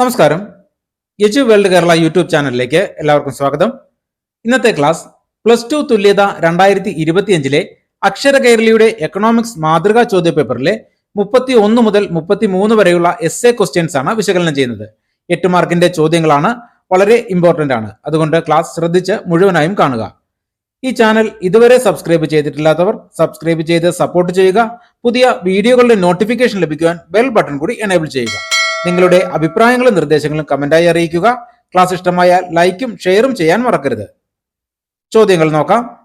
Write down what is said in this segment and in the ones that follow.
നമസ്കാരം. യജു world Kerala YouTube ചാനലിലേക്ക് എല്ലാവർക്കും സ്വാഗതം. ഇന്നത്തെ ക്ലാസ് പ്ലസ് ടു തുല്യത രണ്ടായിരത്തി ഇരുപത്തിയഞ്ചിലെ അക്ഷര കേരളിയുടെ എക്കണോമിക്സ് മാതൃകാ ചോദ്യപേപ്പറിലെ മുപ്പത്തി ഒന്ന് മുതൽ മുപ്പത്തി മൂന്ന് വരെയുള്ള എസ് എ ക്വസ്റ്റ്യൻസ് ആണ് വിശകലനം ചെയ്യുന്നത്. എട്ട് മാർക്കിന്റെ ചോദ്യങ്ങളാണ് വളരെ ഇമ്പോർട്ടന്റ് ആണ്. അതുകൊണ്ട് ക്ലാസ് ശ്രദ്ധിച്ച് മുഴുവനായും കാണുക. ഈ ചാനൽ ഇതുവരെ സബ്സ്ക്രൈബ് ചെയ്തിട്ടില്ലാത്തവർ സബ്സ്ക്രൈബ് ചെയ്ത് സപ്പോർട്ട് ചെയ്യുക. പുതിയ വീഡിയോകളുടെ നോട്ടിഫിക്കേഷൻ ലഭിക്കുവാൻ ബെൽ ബട്ടൺ കൂടി എനേബിൾ ചെയ്യുക. നിങ്ങളുടെ അഭിപ്രായങ്ങളും നിർദ്ദേശങ്ങളും കമന്റായി അറിയിക്കുക. ക്ലാസ് ഇഷ്ടമായ ലൈക്കും ഷെയറും ചെയ്യാൻ മറക്കരുത്. ചോദ്യങ്ങൾ നോക്കാം.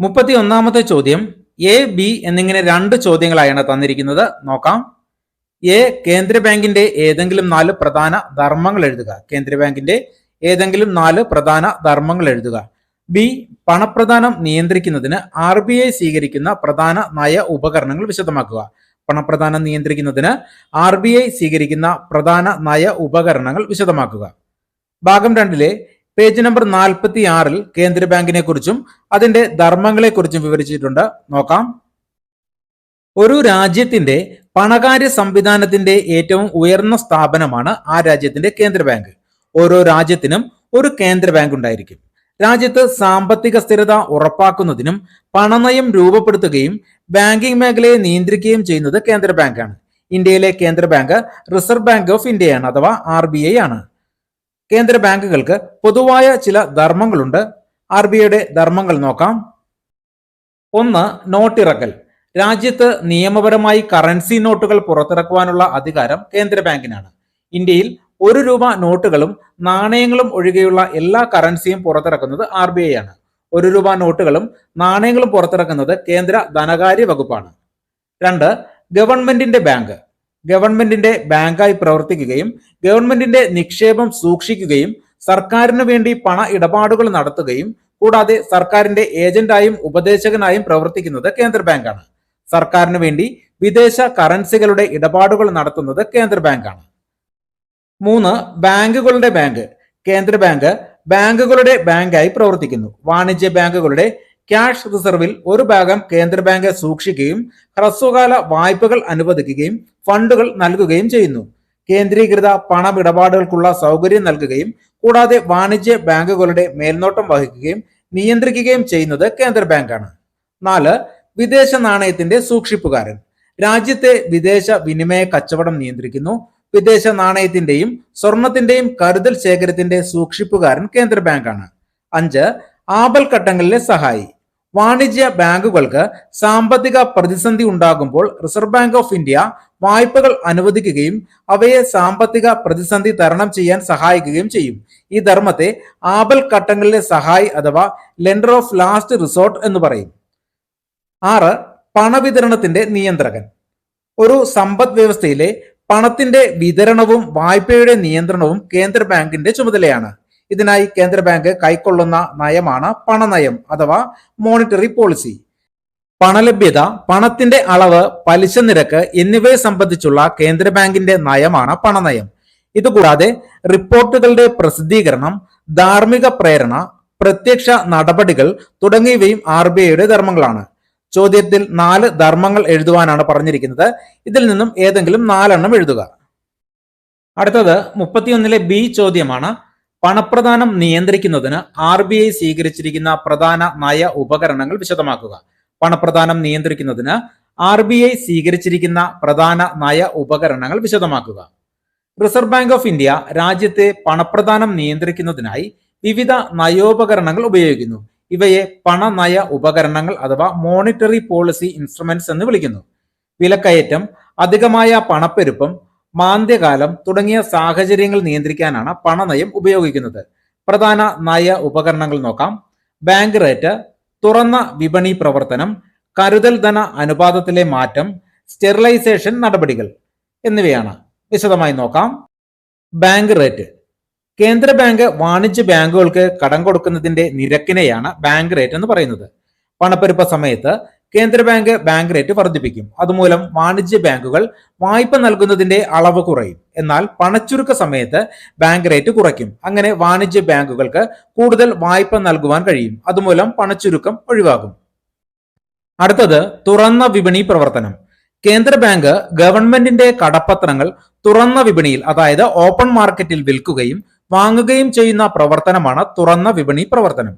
മുപ്പത്തി ഒന്നാമത്തെ ചോദ്യം. എ ബി എന്നിങ്ങനെ രണ്ട് ചോദ്യങ്ങളായാണ് തന്നിരിക്കുന്നത്. നോക്കാം. എ കേന്ദ്ര ബാങ്കിന്റെ ഏതെങ്കിലും നാല് പ്രധാന ധർമ്മങ്ങൾ എഴുതുക. കേന്ദ്ര ബാങ്കിന്റെ ഏതെങ്കിലും നാല് പ്രധാന ധർമ്മങ്ങൾ എഴുതുക. ബി പണപ്രദാനം നിയന്ത്രിക്കുന്നതിന് ആർ ബി ഐ സ്വീകരിക്കുന്ന പ്രധാന നയ ഉപകരണങ്ങൾ വിശദമാക്കുക. പണപ്രദാനം നിയന്ത്രിക്കുന്നതിന് ആർ ബി ഐ സ്വീകരിക്കുന്ന പ്രധാന നയ ഉപകരണങ്ങൾ വിശദമാക്കുക. ഭാഗം രണ്ടിലെ പേജ് നമ്പർ നാൽപ്പത്തി ആറിൽ കേന്ദ്ര ബാങ്കിനെ കുറിച്ചും അതിന്റെ ധർമ്മങ്ങളെ കുറിച്ചും വിവരിച്ചിട്ടുണ്ട്. നോക്കാം. ഒരു രാജ്യത്തിന്റെ പണകാര്യ സംവിധാനത്തിന്റെ ഏറ്റവും ഉയർന്ന സ്ഥാപനമാണ് ആ രാജ്യത്തിന്റെ കേന്ദ്ര ബാങ്ക്. ഓരോ രാജ്യത്തിനും ഒരു കേന്ദ്ര ബാങ്ക് ഉണ്ടായിരിക്കും. രാജ്യത്ത് സാമ്പത്തിക സ്ഥിരത ഉറപ്പാക്കുന്നതിനും പണനയം രൂപപ്പെടുത്തുകയും ബാങ്കിംഗ് മേഖലയെ നിയന്ത്രിക്കുകയും ചെയ്യുന്നത് കേന്ദ്ര ബാങ്കാണ്. ഇന്ത്യയിലെ കേന്ദ്ര ബാങ്ക് റിസർവ് ബാങ്ക് ഓഫ് ഇന്ത്യയാണ് അഥവാ ആർ ബി ഐ ആണ്. കേന്ദ്ര ബാങ്കുകൾക്ക് പൊതുവായ ചില ധർമ്മങ്ങളുണ്ട്. ആർ ബി ഐയുടെ ധർമ്മങ്ങൾ നോക്കാം. ഒന്ന് നോട്ടിറക്കൽ. രാജ്യത്ത് നിയമപരമായി കറൻസി നോട്ടുകൾ പുറത്തിറക്കുവാനുള്ള അധികാരം കേന്ദ്ര ബാങ്കിനാണ്. ഇന്ത്യയിൽ ഒരു രൂപ നോട്ടുകളും നാണയങ്ങളും ഒഴികെയുള്ള എല്ലാ കറൻസിയും പുറത്തിറക്കുന്നത് ആർ ബി ഐ ആണ്. ഒരു രൂപ നോട്ടുകളും നാണയങ്ങളും പുറത്തിറക്കുന്നത് കേന്ദ്ര ധനകാര്യ വകുപ്പാണ്. രണ്ട് ഗവൺമെന്റിന്റെ ബാങ്ക്. ഗവൺമെന്റിന്റെ ബാങ്കായി പ്രവർത്തിക്കുകയും ഗവൺമെന്റിന്റെ നിക്ഷേപം സൂക്ഷിക്കുകയും സർക്കാരിന് വേണ്ടി പണ ഇടപാടുകൾ നടത്തുകയും കൂടാതെ സർക്കാരിന്റെ ഏജന്റായും ഉപദേശകനായും പ്രവർത്തിക്കുന്നത് കേന്ദ്ര ബാങ്കാണ്. സർക്കാരിന് വേണ്ടി വിദേശ കറൻസികളുടെ ഇടപാടുകൾ നടത്തുന്നത് കേന്ദ്ര ബാങ്കാണ്. മൂന്ന് ബാങ്കുകളുടെ ബാങ്ക്. കേന്ദ്ര ബാങ്ക് ബാങ്കുകളുടെ ബാങ്കായി പ്രവർത്തിക്കുന്നു. വാണിജ്യ ബാങ്കുകളുടെ ക്യാഷ് റിസർവിൽ ഒരു ഭാഗം കേന്ദ്ര ബാങ്ക് സൂക്ഷിക്കുകയും ഹ്രസ്വകാല വായ്പകൾ അനുവദിക്കുകയും ഫണ്ടുകൾ നൽകുകയും ചെയ്യുന്നു. കേന്ദ്രീകൃത പണമിടപാടുകൾക്കുള്ള സൗകര്യം നൽകുകയും കൂടാതെ വാണിജ്യ ബാങ്കുകളുടെ മേൽനോട്ടം വഹിക്കുകയും നിയന്ത്രിക്കുകയും ചെയ്യുന്നത് കേന്ദ്ര ബാങ്കാണ്. നാല് വിദേശ നാണയത്തിന്റെ സൂക്ഷിപ്പുകാരൻ. രാജ്യത്തെ വിദേശ വിനിമയ കച്ചവടം നിയന്ത്രിക്കുന്നു. വിദേശ നാണയത്തിന്റെയും സ്വർണത്തിന്റെയും കരുതൽ ശേഖരത്തിന്റെ സൂക്ഷിപ്പുകാരൻ കേന്ദ്ര ബാങ്കാണ്. അഞ്ച് ആപൽ ഘട്ടങ്ങളിലെ സഹായി. വാണിജ്യ ബാങ്കുകൾക്ക് സാമ്പത്തിക പ്രതിസന്ധി ഉണ്ടാകുമ്പോൾ റിസർവ് ബാങ്ക് ഓഫ് ഇന്ത്യ വായ്പകൾ അനുവദിക്കുകയും അവയെ സാമ്പത്തിക പ്രതിസന്ധി തരണം ചെയ്യാൻ സഹായിക്കുകയും ചെയ്യും. ഈ ധർമ്മത്തെ ആപൽ ഘട്ടങ്ങളിലെ സഹായി അഥവാ ലെൻഡർ ഓഫ് ലാസ്റ്റ് റിസോർട്ട് എന്ന് പറയും. ആറ് പണവിതരണത്തിന്റെ നിയന്ത്രകൻ. ഒരു സമ്പദ് വ്യവസ്ഥയിലെ പണത്തിന്റെ വിതരണവും വായ്പയുടെ നിയന്ത്രണവും കേന്ദ്ര ബാങ്കിന്റെ ചുമതലയാണ്. ഇതിനായി കേന്ദ്ര ബാങ്ക് കൈക്കൊള്ളുന്ന നയമാണ് പണനയം അഥവാ മോണിറ്ററി പോളിസി പണലഭ്യത പണത്തിന്റെ അളവ് പലിശ നിരക്ക് എന്നിവയെ സംബന്ധിച്ചുള്ള കേന്ദ്ര ബാങ്കിന്റെ നയമാണ് പണനയം. ഇതുകൂടാതെ റിപ്പോർട്ടുകളുടെ പ്രസിദ്ധീകരണം ധാർമ്മിക പ്രേരണ പ്രത്യക്ഷ നടപടികൾ തുടങ്ങിയവയും ആർ ബി ഐയുടെ ധർമ്മങ്ങളാണ്. ചോദ്യത്തിൽ നാല് ധർമ്മങ്ങൾ എഴുതുവാനാണ് പറഞ്ഞിരിക്കുന്നത്. ഇതിൽ നിന്നും ഏതെങ്കിലും നാലെണ്ണം എഴുതുക. അടുത്തത് മുപ്പത്തിയൊന്നിലെ ബി ചോദ്യമാണ്. പണപ്രദാനം നിയന്ത്രിക്കുന്നതിന് ആർ ബി ഐ സ്വീകരിച്ചിരിക്കുന്ന പ്രധാന നയ ഉപകരണങ്ങൾ വിശദമാക്കുക. പണപ്രദാനം നിയന്ത്രിക്കുന്നതിന് ആർ ബി ഐ സ്വീകരിച്ചിരിക്കുന്ന പ്രധാന നയ ഉപകരണങ്ങൾ വിശദമാക്കുക. റിസർവ് ബാങ്ക് ഓഫ് ഇന്ത്യ രാജ്യത്തെ പണപ്രദാനം നിയന്ത്രിക്കുന്നതിനായി വിവിധ നയോപകരണങ്ങൾ ഉപയോഗിക്കുന്നു. ഇവയെ പണനയ ഉപകരണങ്ങൾ അഥവാ മോണിറ്ററി പോളിസി ഇൻസ്ട്രുമെന്റ്സ് എന്ന് വിളിക്കുന്നു. വിലക്കയറ്റം അധികമായ പണപ്പെരുപ്പം മാന്ദ്യകാലം തുടങ്ങിയ സാഹചര്യങ്ങൾ നിയന്ത്രിക്കാനാണ് പണനയം ഉപയോഗിക്കുന്നത്. പ്രധാന നയ ഉപകരണങ്ങൾ നോക്കാം. ബാങ്ക് റേറ്റ് തുറന്ന വിപണി പ്രവർത്തനം കരുതൽ ധന അനുപാതത്തിലെ മാറ്റം സ്റ്റെറിലൈസേഷൻ നടപടികൾ എന്നിവയാണ്. വിശദമായി നോക്കാം. ബാങ്ക് റേറ്റ് കേന്ദ്ര ബാങ്ക് വാണിജ്യ ബാങ്കുകൾക്ക് കടം കൊടുക്കുന്നതിന്റെ നിരക്കിനെയാണ് ബാങ്ക് റേറ്റ് എന്ന് പറയുന്നത്. പണപ്പെരുപ്പ സമയത്ത് കേന്ദ്ര ബാങ്ക് ബാങ്ക് റേറ്റ് വർദ്ധിപ്പിക്കും. അതുമൂലം വാണിജ്യ ബാങ്കുകൾ വായ്പ നൽകുന്നതിന്റെ അളവ് കുറയും. എന്നാൽ പണച്ചുരുക്ക സമയത്ത് ബാങ്ക് റേറ്റ് കുറയ്ക്കും. അങ്ങനെ വാണിജ്യ ബാങ്കുകൾക്ക് കൂടുതൽ വായ്പ നൽകുവാൻ കഴിയും. അതുമൂലം പണച്ചുരുക്കം ഒഴിവാകും. അടുത്തത് തുറന്ന വിപണി പ്രവർത്തനം. കേന്ദ്ര ബാങ്ക് ഗവൺമെന്റിന്റെ കടപ്പത്രങ്ങൾ തുറന്ന വിപണിയിൽ അതായത് ഓപ്പൺ മാർക്കറ്റിൽ വിൽക്കുകയും വാങ്ങുകയും ചെയ്യുന്ന പ്രവർത്തനമാണ് തുറന്ന വിപണി പ്രവർത്തനം.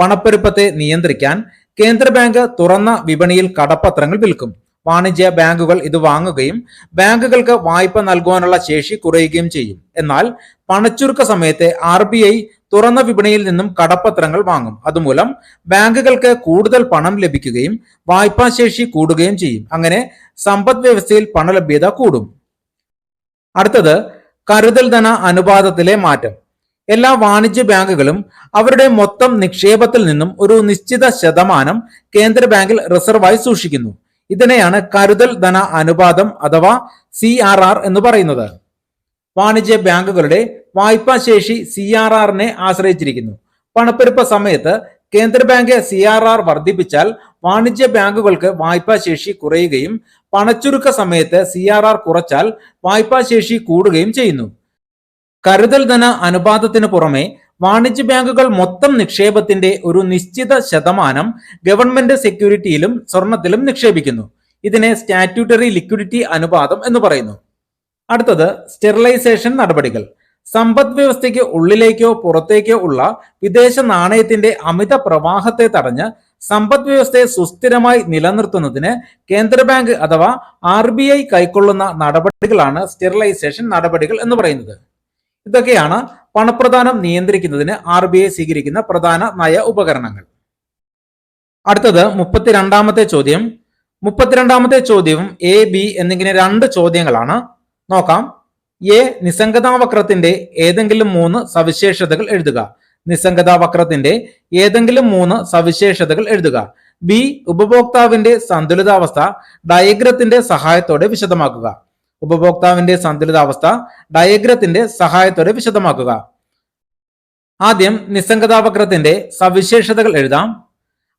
പണപ്പെരുപ്പത്തെ നിയന്ത്രിക്കാൻ കേന്ദ്ര ബാങ്ക് തുറന്ന വിപണിയിൽ കടപ്പത്രങ്ങൾ വിൽക്കും. വാണിജ്യ ബാങ്കുകൾ ഇത് വാങ്ങുകയും ബാങ്കുകൾക്ക് വായ്പ നൽകുവാനുള്ള ശേഷി കുറയുകയും ചെയ്യും. എന്നാൽ പണച്ചുരുക്ക സമയത്തെ ആർ ബി ഐ തുറന്ന വിപണിയിൽ നിന്നും കടപ്പത്രങ്ങൾ വാങ്ങും. അതുമൂലം ബാങ്കുകൾക്ക് കൂടുതൽ പണം ലഭിക്കുകയും വായ്പാ ശേഷി കൂടുകയും ചെയ്യും. അങ്ങനെ സമ്പദ് വ്യവസ്ഥയിൽ പണലഭ്യത കൂടും. അടുത്തത് കരുതൽ ധന അനുപാതത്തിലെ മാറ്റം. എല്ലാ വാണിജ്യ ബാങ്കുകളും അവരുടെ മൊത്തം നിക്ഷേപത്തിൽ നിന്നും ഒരു നിശ്ചിത ശതമാനം കേന്ദ്ര ബാങ്കിൽ റിസർവായി സൂക്ഷിക്കുന്നു. ഇതിനെയാണ് കരുതൽ ധന അനുപാതം അഥവാ സി ആർ ആർ എന്ന് പറയുന്നത്. വാണിജ്യ ബാങ്കുകളുടെ വായ്പാ ശേഷി സി ആർ ആറിനെ ആശ്രയിച്ചിരിക്കുന്നു. പണപ്പെരുപ്പ സമയത്ത് കേന്ദ്ര ബാങ്ക് സി ആർ ആർ വർദ്ധിപ്പിച്ചാൽ വാണിജ്യ ബാങ്കുകൾക്ക് വായ്പാ ശേഷി കുറയുകയും പണച്ചുരുക്ക സമയത്ത് സി ആർ ആർ കുറച്ചാൽ വായ്പാ ശേഷി കൂടുകയും ചെയ്യുന്നു. കരുതൽ ധന അനുപാതത്തിന് പുറമെ വാണിജ്യ ബാങ്കുകൾ മൊത്തം നിക്ഷേപത്തിന്റെ ഒരു നിശ്ചിത ശതമാനം ഗവൺമെന്റ് സെക്യൂരിറ്റിയിലും സ്വർണത്തിലും നിക്ഷേപിക്കുന്നു. ഇതിനെ സ്റ്റാറ്റ്യൂട്ടറി ലിക്വിഡിറ്റി അനുപാതം എന്ന് പറയുന്നു. അടുത്തത് സ്റ്റെറിലൈസേഷൻ നടപടികൾ. സമ്പദ് വ്യവസ്ഥയ്ക്ക് ഉള്ളിലേക്കോ പുറത്തേക്കോ ഉള്ള വിദേശ നാണയത്തിന്റെ അമിത പ്രവാഹത്തെ തടഞ്ഞ് സമ്പദ് വ്യവസ്ഥയെ സുസ്ഥിരമായി നിലനിർത്തുന്നതിന് കേന്ദ്ര ബാങ്ക് അഥവാ ആർ ബി ഐ കൈക്കൊള്ളുന്ന നടപടികളാണ് സ്റ്റെറിലൈസേഷൻ നടപടികൾ എന്ന് പറയുന്നത്. ഇതൊക്കെയാണ് പണപ്രദാനം നിയന്ത്രിക്കുന്നതിന് ആർ ബി ഐ സ്വീകരിക്കുന്ന പ്രധാന നയ ഉപകരണങ്ങൾ. അടുത്തത് മുപ്പത്തിരണ്ടാമത്തെ ചോദ്യം. മുപ്പത്തിരണ്ടാമത്തെ ചോദ്യവും എ ബി എന്നിങ്ങനെ രണ്ട് ചോദ്യങ്ങളാണ്. നോക്കാം. എ നിസ്സംഗതാവക്രത്തിന്റെ ഏതെങ്കിലും മൂന്ന് സവിശേഷതകൾ എഴുതുക. നിസ്സംഗതാവക്രത്തിന്റെ ഏതെങ്കിലും മൂന്ന് സവിശേഷതകൾ എഴുതുക. ബി. ഉപഭോക്താവിന്റെ സന്തുലിതാവസ്ഥ ഡയഗ്രത്തിന്റെ സഹായത്തോടെ വിശദമാക്കുക. ഉപഭോക്താവിന്റെ സന്തുലിതാവസ്ഥ ഡയഗ്രത്തിന്റെ സഹായത്തോടെ വിശദമാക്കുക. ആദ്യം നിസ്സംഗതാവക്രത്തിന്റെ സവിശേഷതകൾ എഴുതാം.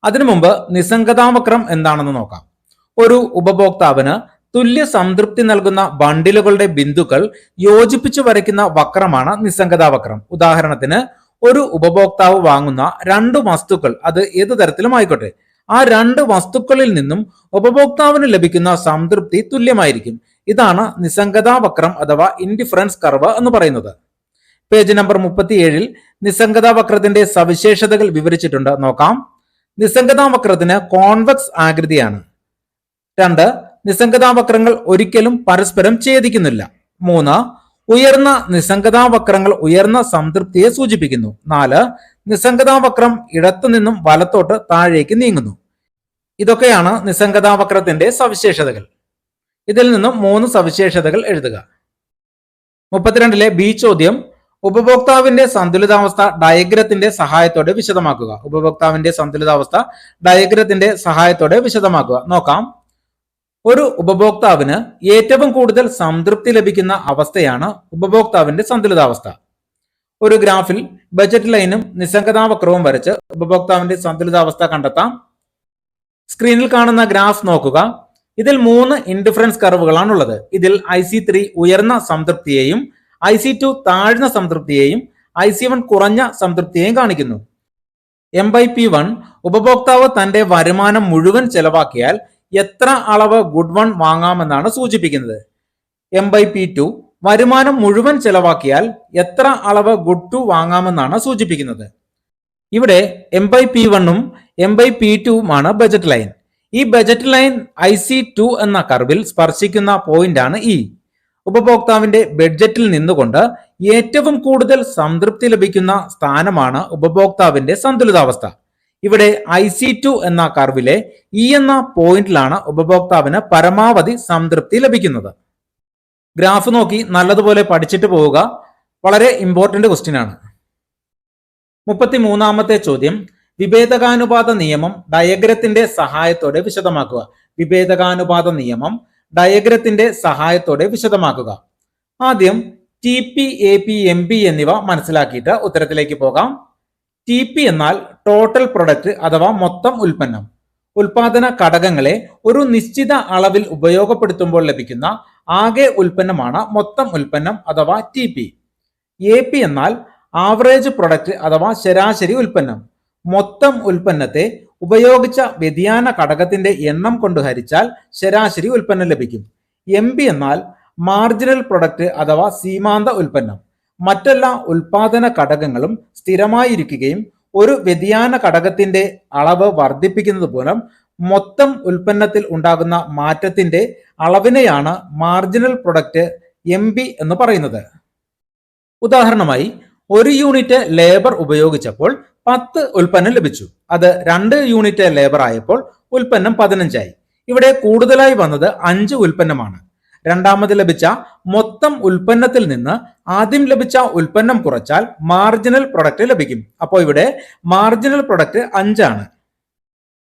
അതിനു മുമ്പ് നിസ്സംഗതാവക്രം എന്താണെന്ന് നോക്കാം. ഒരു ഉപഭോക്താവിന് തുല്യ സംതൃപ്തി നൽകുന്ന ബണ്ടിലുകളുടെ ബിന്ദുക്കൾ യോജിപ്പിച്ചു വരയ്ക്കുന്ന വക്രമാണ് നിസ്സംഗതാവക്രം. ഉദാഹരണത്തിന് ഒരു ഉപഭോക്താവ് വാങ്ങുന്ന രണ്ട് വസ്തുക്കൾ അത് ഏത് തരത്തിലും ആയിക്കോട്ടെ ആ രണ്ട് വസ്തുക്കളിൽ നിന്നും ഉപഭോക്താവിന് ലഭിക്കുന്ന സംതൃപ്തി തുല്യമായിരിക്കും. ഇതാണ് നിസ്സംഗതാവക്രം അഥവാ ഇൻഡിഫറൻസ് കർവ് എന്ന് പറയുന്നത്. പേജ് നമ്പർ മുപ്പത്തിയേഴിൽ നിസ്സംഗതാവക്രത്തിന്റെ സവിശേഷതകൾ വിവരിച്ചിട്ടുണ്ട്. നോക്കാം. നിസ്സംഗതാവക്രത്തിന് കോൺവെക്സ് ആകൃതിയാണ്. രണ്ട് നിസ്സംഗതാവക്രങ്ങൾ ഒരിക്കലും പരസ്പരം ഛേദിക്കുന്നില്ല. മൂന്ന് ഉയർന്ന നിസ്സംഗതാവക്രങ്ങൾ ഉയർന്ന സംതൃപ്തിയെ സൂചിപ്പിക്കുന്നു. നാല് നിസ്സംഗതാവക്രം ഇടത്തു നിന്നും വലത്തോട്ട് താഴേക്ക് നീങ്ങുന്നു. ഇതൊക്കെയാണ് നിസ്സംഗതാവക്രത്തിന്റെ സവിശേഷതകൾ. ഇതിൽ നിന്നും മൂന്ന് സവിശേഷതകൾ എഴുതുക. മുപ്പത്തിരണ്ടിലെ ബി ചോദ്യം ഉപഭോക്താവിന്റെ സന്തുലിതാവസ്ഥ ഡയഗ്രത്തിന്റെ സഹായത്തോടെ വിശദമാക്കുക. ഉപഭോക്താവിന്റെ സന്തുലിതാവസ്ഥ ഡയഗ്രത്തിന്റെ സഹായത്തോടെ വിശദമാക്കുക. നോക്കാം. ഒരു ഉപഭോക്താവിന് ഏറ്റവും കൂടുതൽ സംതൃപ്തി ലഭിക്കുന്ന അവസ്ഥയാണ് ഉപഭോക്താവിന്റെ സന്തുലിതാവസ്ഥ. ഒരു ഗ്രാഫിൽ ബജറ്റ് ലൈനും നിസ്സംഗതാവക്രവും വരച്ച് ഉപഭോക്താവിന്റെ സന്തുലിതാവസ്ഥ കണ്ടെത്താം. സ്ക്രീനിൽ കാണുന്ന ഗ്രാഫ് നോക്കുക. ഇതിൽ മൂന്ന് ഇൻഡിഫറൻസ് കർവുകളാണുള്ളത്. ഇതിൽ ഐ സി ത്രീ ഉയർന്ന സംതൃപ്തിയെയും ഐ സി ടു താഴ്ന്ന സംതൃപ്തിയെയും ഐ സി വൺ കുറഞ്ഞ സംതൃപ്തിയെയും കാണിക്കുന്നു. എം ബൈ പി വൺ ഉപഭോക്താവ് തന്റെ വരുമാനം മുഴുവൻ ചെലവാക്കിയാൽ എത്ര അളവ് ഗുഡ് വൺ വാങ്ങാമെന്നാണ് സൂചിപ്പിക്കുന്നത്. എം ബൈ പി ടു വരുമാനം മുഴുവൻ ചെലവാക്കിയാൽ എത്ര അളവ് ഗുഡ് ടു വാങ്ങാമെന്നാണ് സൂചിപ്പിക്കുന്നത്. ഇവിടെ എം ബൈ പി വണ്ണും എം ബൈ പി ടുവുമാണ് ബജറ്റ് ലൈൻ ഈ budget line I C two എന്ന കർവിൽ സ്പർശിക്കുന്ന പോയിന്റാണ് ഇ ഉപഭോക്താവിന്റെ ബഡ്ജറ്റിൽ നിന്നുകൊണ്ട് ഏറ്റവും കൂടുതൽ സംതൃപ്തി ലഭിക്കുന്ന സ്ഥാനമാണ് ഉപഭോക്താവിന്റെ സന്തുലിതാവസ്ഥ. ഇവിടെ ഐ സി ടു എന്ന കർവിലെ ഇ എന്ന പോയിന്റിലാണ് ഉപഭോക്താവിന് പരമാവധി സംതൃപ്തി ലഭിക്കുന്നത്. ഗ്രാഫ് നോക്കി നല്ലതുപോലെ പഠിച്ചിട്ട് പോവുക. വളരെ ഇമ്പോർട്ടന്റ് ക്വസ്റ്റ്യൻ ആണ്. മുപ്പത്തി മൂന്നാമത്തെ ചോദ്യം. വിഭേദകാനുപാത നിയമം ഡയഗ്രത്തിന്റെ സഹായത്തോടെ വിശദമാക്കുക. വിഭേദകാനുപാത നിയമം ഡയഗ്രത്തിന്റെ സഹായത്തോടെ വിശദമാക്കുക. ആദ്യം T P A P M P എന്നിവ മനസ്സിലാക്കിയിട്ട് ഉത്തരത്തിലേക്ക് പോകാം. ടി പി എന്നാൽ ടോട്ടൽ പ്രൊഡക്റ്റ് അഥവാ മൊത്തം ഉൽപ്പന്നം. ഉൽപാദന ഘടകങ്ങളെ ഒരു നിശ്ചിത അളവിൽ ഉപയോഗപ്പെടുത്തുമ്പോൾ ലഭിക്കുന്ന ആകെ ഉൽപ്പന്നമാണ് മൊത്തം ഉൽപ്പന്നം അഥവാ ടി പി എ പി എന്നാൽ ആവറേജ് പ്രൊഡക്റ്റ് അഥവാ ശരാശരി ഉൽപ്പന്നം. മൊത്തം ഉൽപ്പന്നത്തെ ഉപയോഗിച്ച വ്യതിയാന ഘടകത്തിന്റെ എണ്ണം കൊണ്ട് ഹരിച്ചാൽ ശരാശരി ഉൽപ്പന്നം ലഭിക്കും. എം പി എന്നാൽ മാർജിനൽ പ്രൊഡക്റ്റ് അഥവാ സീമാന്ത ഉൽപ്പന്നം. മറ്റെല്ലാ ഉൽപാദന ഘടകങ്ങളും സ്ഥിരമായിരിക്കുകയും ഒരു വ്യതിയാന ഘടകത്തിന്റെ അളവ് വർദ്ധിപ്പിക്കുന്നത് മൂലം മൊത്തം ഉൽപ്പന്നത്തിൽ ഉണ്ടാകുന്ന മാറ്റത്തിന്റെ അളവിനെയാണ് മാർജിനൽ പ്രൊഡക്റ്റ് എം എന്ന് പറയുന്നത്. ഉദാഹരണമായി ഒരു യൂണിറ്റ് ലേബർ ഉപയോഗിച്ചപ്പോൾ പത്ത് ഉൽപ്പന്നം ലഭിച്ചു. അത് രണ്ട് യൂണിറ്റ് ലേബർ ആയപ്പോൾ ഉൽപ്പന്നം പതിനഞ്ചായി. ഇവിടെ കൂടുതലായി വന്നത് അഞ്ച് ഉൽപ്പന്നമാണ്. രണ്ടാമത് ലഭിച്ച മൊത്തം ഉൽപ്പന്നത്തിൽ നിന്ന് ആദ്യം ലഭിച്ച ഉൽപ്പന്നം കുറച്ചാൽ മാർജിനൽ പ്രൊഡക്റ്റ് ലഭിക്കും. അപ്പോൾ ഇവിടെ മാർജിനൽ പ്രൊഡക്റ്റ് അഞ്ചാണ്.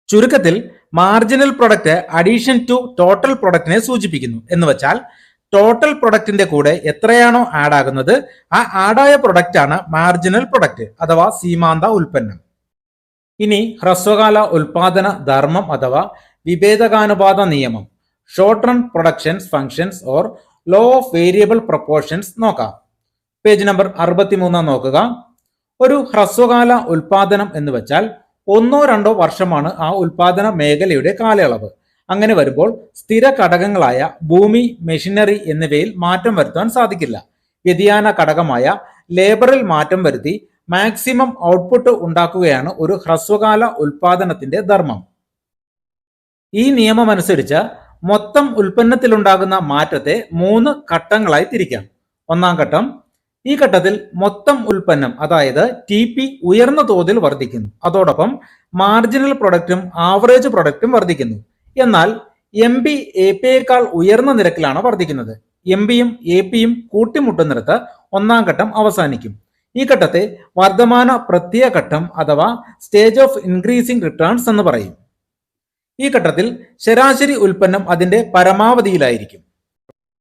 ചുരുക്കത്തിൽ marginal product addition to total പ്രൊഡക്റ്റിനെ സൂചിപ്പിക്കുന്നു. എന്ന് വെച്ചാൽ ടോട്ടൽ പ്രൊഡക്റ്റിന്റെ കൂടെ എത്രയാണോ ആഡ് ആകുന്നത് ആ ആഡായ പ്രൊഡക്റ്റ് ആണ് മാർജിനൽ പ്രൊഡക്റ്റ് അഥവാ സീമാന്ത ഉൽപ്പന്നം. ഇനി ഹ്രസ്വകാല ഉൽപാദന ധർമ്മം അഥവാ വിഭേദകാനുപാത നിയമം. Short run productions functions or law of variable proportions നോക്കാം. പേജ് നമ്പർ അറുപത്തിമൂന്നാം നോക്കുക. ഒരു ഹ്രസ്വകാല ഉൽപാദനം എന്ന് വെച്ചാൽ ഒന്നോ രണ്ടോ വർഷമാണ് ആ ഉൽപാദന മേഖലയുടെ കാലയളവ്. അങ്ങനെ വരുമ്പോൾ സ്ഥിര ഘടകങ്ങളായ ഭൂമി മെഷീനറി എന്നിവയിൽ മാറ്റം വരുത്താൻ സാധിക്കില്ല. വ്യതിയാന ഘടകമായ ലേബറിൽ മാറ്റം വരുത്തി മാക്സിമം ഔട്ട്പുട്ട് ഉണ്ടാക്കുകയാണ് ഒരു ഹ്രസ്വകാല ഉൽപാദനത്തിന്റെ ധർമ്മം. ഈ നിയമം അനുസരിച്ച് മൊത്തം ഉൽപ്പന്നത്തിലുണ്ടാകുന്ന മാറ്റത്തെ മൂന്ന് ഘട്ടങ്ങളായി തിരിക്കാം. ഒന്നാം ഘട്ടം ഈ ഘട്ടത്തിൽ മൊത്തം ഉൽപ്പന്നം അതായത് ടി പി ഉയർന്ന തോതിൽ വർദ്ധിക്കുന്നു. അതോടൊപ്പം മാർജിനൽ പ്രൊഡക്റ്റും ആവറേജ് പ്രൊഡക്റ്റും വർദ്ധിക്കുന്നു. എന്നാൽ എം ബി എ പിയേക്കാൾ ഉയർന്ന നിരക്കിലാണ് വർദ്ധിക്കുന്നത്. എം ബിയും എ പിയും കൂട്ടിമുട്ടുന്നിടത്ത് ഒന്നാം ഘട്ടം അവസാനിക്കും. ഈ ഘട്ടത്തെ വർദ്ധമാന പ്രത്യേക ഘട്ടം അഥവാ സ്റ്റേജ് ഓഫ് ഇൻക്രീസിംഗ് റിട്ടേൺസ് എന്ന് പറയും. ഈ ഘട്ടത്തിൽ ശരാശരി ഉൽപ്പന്നം അതിന്റെ പരമാവധിയിലായിരിക്കും.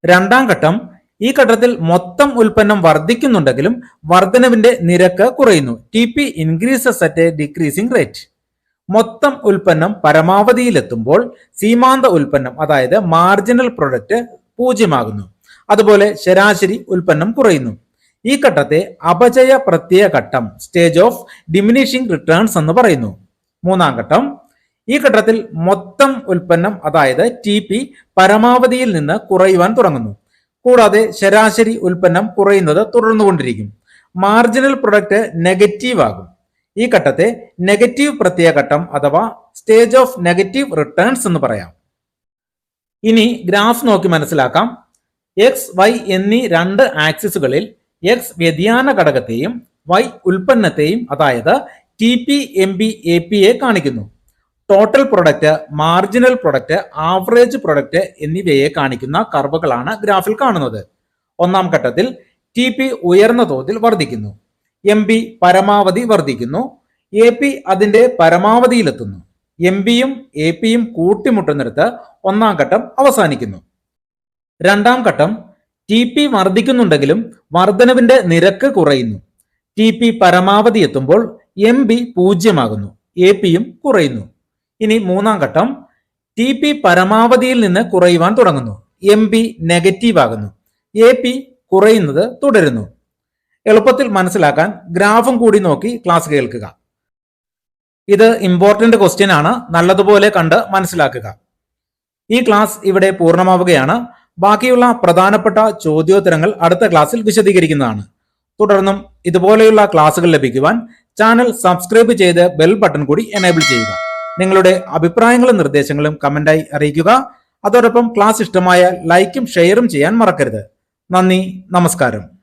രണ്ടാം ഘട്ടം ഈ ഘട്ടത്തിൽ മൊത്തം ഉൽപ്പന്നം വർദ്ധിക്കുന്നുണ്ടെങ്കിലും വർധനവിന്റെ നിരക്ക് കുറയുന്നു. T P increases at a decreasing rate മൊത്തം ഉൽപ്പന്നം പരമാവധിയിലെത്തുമ്പോൾ സീമാന്ത ഉൽപ്പന്നം അതായത് മാർജിനൽ പ്രൊഡക്റ്റ് പൂജ്യമാകുന്നു. അതുപോലെ ശരാശരി ഉൽപ്പന്നം കുറയുന്നു. ഈ ഘട്ടത്തെ അപചയ പ്രത്യയ ഘട്ടം സ്റ്റേജ് ഓഫ് ഡിമിനിഷിംഗ് റിട്ടേൺസ് എന്ന് പറയുന്നു. മൂന്നാം ഘട്ടം ഈ ഘട്ടത്തിൽ മൊത്തം ഉൽപ്പന്നം അതായത് ടി പി പരമാവധിയിൽ നിന്ന് കുറയുവാൻ തുടങ്ങുന്നു. കൂടാതെ ശരാശരി ഉൽപ്പന്നം കുറയുന്നത് തുടർന്നുകൊണ്ടിരിക്കും. മാർജിനൽ പ്രൊഡക്റ്റ് നെഗറ്റീവ് ആകും. ഈ ഘട്ടത്തെ നെഗറ്റീവ് പ്രത്യയ ഘട്ടം അഥവാ സ്റ്റേജ് ഓഫ് നെഗറ്റീവ് റിട്ടേൺസ് എന്ന് പറയാം. ഇനി ഗ്രാഫ് നോക്കി മനസ്സിലാക്കാം. എക്സ് വൈ എന്നീ രണ്ട് ആക്സിസുകളിൽ എക്സ് വ്യതിയാന ഘടകത്തെയും വൈ ഉൽപ്പന്നത്തെയും അതായത് T P M P A P A കാണിക്കുന്നു. Total product marginal product average product എന്നിവയെ കാണിക്കുന്ന കർവുകളാണ് ഗ്രാഫിൽ കാണുന്നത്. ഒന്നാം ഘട്ടത്തിൽ ടി പി ഉയർന്ന തോതിൽ വർദ്ധിക്കുന്നു. എം ബി പരമാവധി വർദ്ധിക്കുന്നു. എ പി അതിന്റെ പരമാവധിയിലെത്തുന്നു. എം ബിയും എ പിയും കൂട്ടിമുട്ടുന്നിടത്ത് ഒന്നാം ഘട്ടം അവസാനിക്കുന്നു. രണ്ടാം ഘട്ടം ടി പി വർദ്ധിക്കുന്നുണ്ടെങ്കിലും വർധനവിന്റെ നിരക്ക് കുറയുന്നു. ടി പി പരമാവധി എത്തുമ്പോൾ എം ബി പൂജ്യമാകുന്നു. എ പിയും കുറയുന്നു. ഇനി മൂന്നാം ഘട്ടം. ടി പി പരമാവധിയിൽ നിന്ന് കുറയുവാൻ തുടങ്ങുന്നു. എം പി നെഗറ്റീവ് ആകുന്നു. എ പി കുറയുന്നത് തുടരുന്നു. എളുപ്പത്തിൽ മനസ്സിലാക്കാൻ ഗ്രാഫും കൂടി നോക്കി ക്ലാസ് കേൾക്കുക. ഇത് ഇമ്പോർട്ടന്റ് ക്വസ്റ്റ്യൻ ആണ്. നല്ലതുപോലെ കണ്ട് മനസ്സിലാക്കുക. ഈ ക്ലാസ് ഇവിടെ പൂർണമാവുകയാണ്. ബാക്കിയുള്ള പ്രധാനപ്പെട്ട ചോദ്യോത്തരങ്ങൾ അടുത്ത ക്ലാസ്സിൽ വിശദീകരിക്കുന്നതാണ്. തുടർന്നും ഇതുപോലെയുള്ള ക്ലാസ്സുകൾ ലഭിക്കുവാൻ ചാനൽ സബ്സ്ക്രൈബ് ചെയ്ത് ബെൽ ബട്ടൺ കൂടി എനേബിൾ ചെയ്യുക. നിങ്ങളുടെ അഭിപ്രായങ്ങളും നിർദ്ദേശങ്ങളും കമന്റായി അറിയിക്കുക. അതോടൊപ്പം ക്ലാസ് ഇഷ്ടമായ ലൈക്കും ഷെയറും ചെയ്യാൻ മറക്കരുത്. നന്ദി നമസ്കാരം.